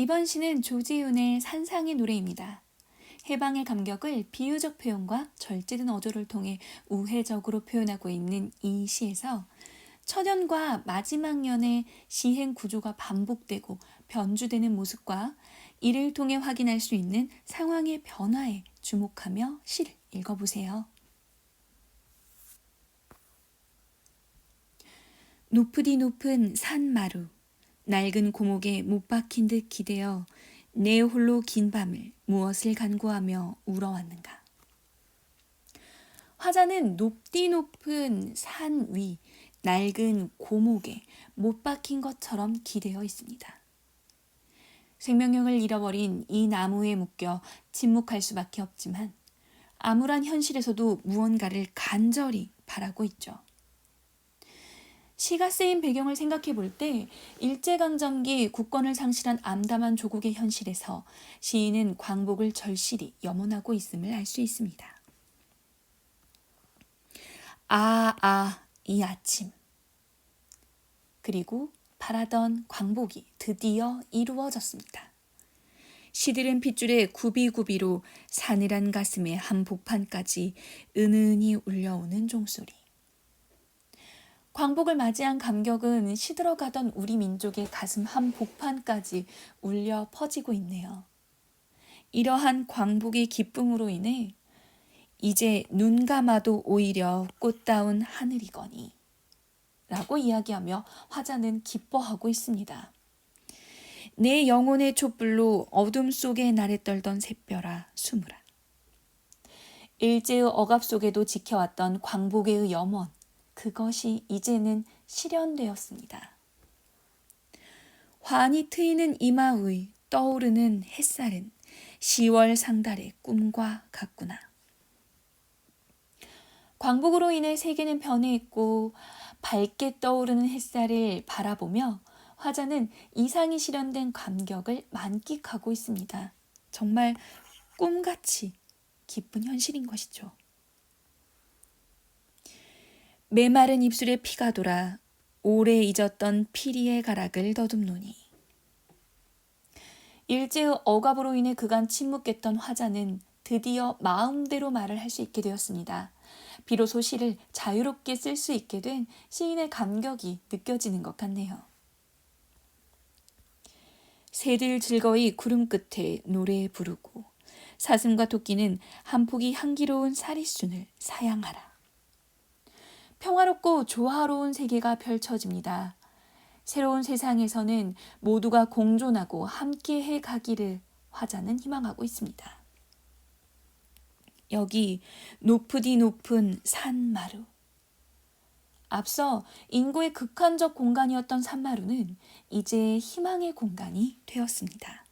이번 시는 조지훈의 산상의 노래입니다. 해방의 감격을 비유적 표현과 절제된 어조를 통해 우회적으로 표현하고 있는 이 시에서 천연과 마지막 년의 시행 구조가 반복되고 변주되는 모습과 이를 통해 확인할 수 있는 상황의 변화에 주목하며 시를 읽어보세요. 높으디 높은 산마루 낡은 고목에 못 박힌 듯 기대어 내 홀로 긴 밤을 무엇을 간구하며 울어왔는가. 화자는 높디 높은 산 위 낡은 고목에 못 박힌 것처럼 기대어 있습니다. 생명력을 잃어버린 이 나무에 묶여 침묵할 수밖에 없지만 암울한 현실에서도 무언가를 간절히 바라고 있죠. 시가 쓰인 배경을 생각해 볼 때 일제강점기 국권을 상실한 암담한 조국의 현실에서 시인은 광복을 절실히 염원하고 있음을 알 수 있습니다. 아, 아, 이 아침. 그리고 바라던 광복이 드디어 이루어졌습니다. 시들은 핏줄에 구비구비로 사늘한 가슴에 한복판까지 은은히 울려오는 종소리. 광복을 맞이한 감격은 시들어가던 우리 민족의 가슴 한 복판까지 울려 퍼지고 있네요. 이러한 광복의 기쁨으로 인해 이제 눈 감아도 오히려 꽃다운 하늘이거니 라고 이야기하며 화자는 기뻐하고 있습니다. 내 영혼의 촛불로 어둠 속에 나래 떨던 샛별아 숨으라. 일제의 억압 속에도 지켜왔던 광복의 염원, 그것이 이제는 실현되었습니다. 환히 트이는 이마의 떠오르는 햇살은 10월 상달의 꿈과 같구나. 광복으로 인해 세계는 변해있고 밝게 떠오르는 햇살을 바라보며 화자는 이상이 실현된 감격을 만끽하고 있습니다. 정말 꿈같이 기쁜 현실인 것이죠. 메마른 입술에 피가 돌아 오래 잊었던 피리의 가락을 더듬노니 일제의 억압으로 인해 그간 침묵했던 화자는 드디어 마음대로 말을 할 수 있게 되었습니다. 비로소 시를 자유롭게 쓸 수 있게 된 시인의 감격이 느껴지는 것 같네요. 새들 즐거이 구름 끝에 노래 부르고 사슴과 토끼는 한 폭이 향기로운 사리순을 사양하라. 평화롭고 조화로운 세계가 펼쳐집니다. 새로운 세상에서는 모두가 공존하고 함께 해 가기를 화자는 희망하고 있습니다. 여기 높으디 높은 산마루. 앞서 인구의 극한적 공간이었던 산마루는 이제 희망의 공간이 되었습니다.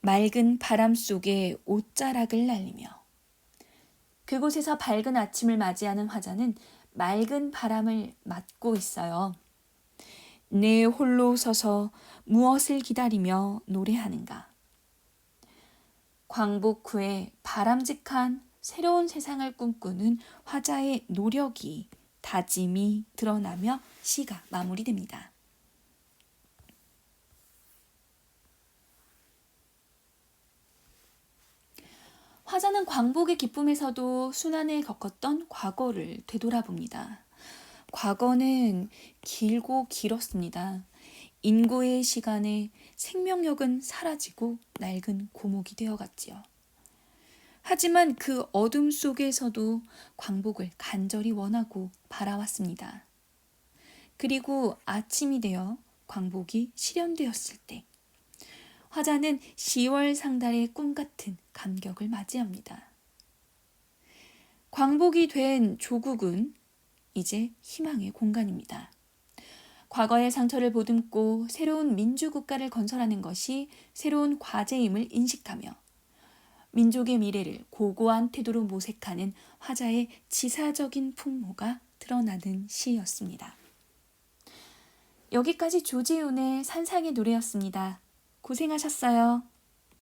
맑은 바람 속에 옷자락을 날리며 그곳에서 밝은 아침을 맞이하는 화자는 맑은 바람을 맞고 있어요. 내 홀로 서서 무엇을 기다리며 노래하는가? 광복 후에 바람직한 새로운 세상을 꿈꾸는 화자의 노력이 다짐이 드러나며 시가 마무리됩니다. 화자는 광복의 기쁨에서도 순환을 겪었던 과거를 되돌아봅니다. 과거는 길고 길었습니다. 인고의 시간에 생명력은 사라지고 낡은 고목이 되어갔지요. 하지만 그 어둠 속에서도 광복을 간절히 원하고 바라왔습니다. 그리고 아침이 되어 광복이 실현되었을 때 화자는 10월 상달의 꿈 같은 감격을 맞이합니다. 광복이 된 조국은 이제 희망의 공간입니다. 과거의 상처를 보듬고 새로운 민주국가를 건설하는 것이 새로운 과제임을 인식하며 민족의 미래를 고고한 태도로 모색하는 화자의 지사적인 풍모가 드러나는 시였습니다. 여기까지 조지훈의 산상의 노래였습니다. 고생하셨어요.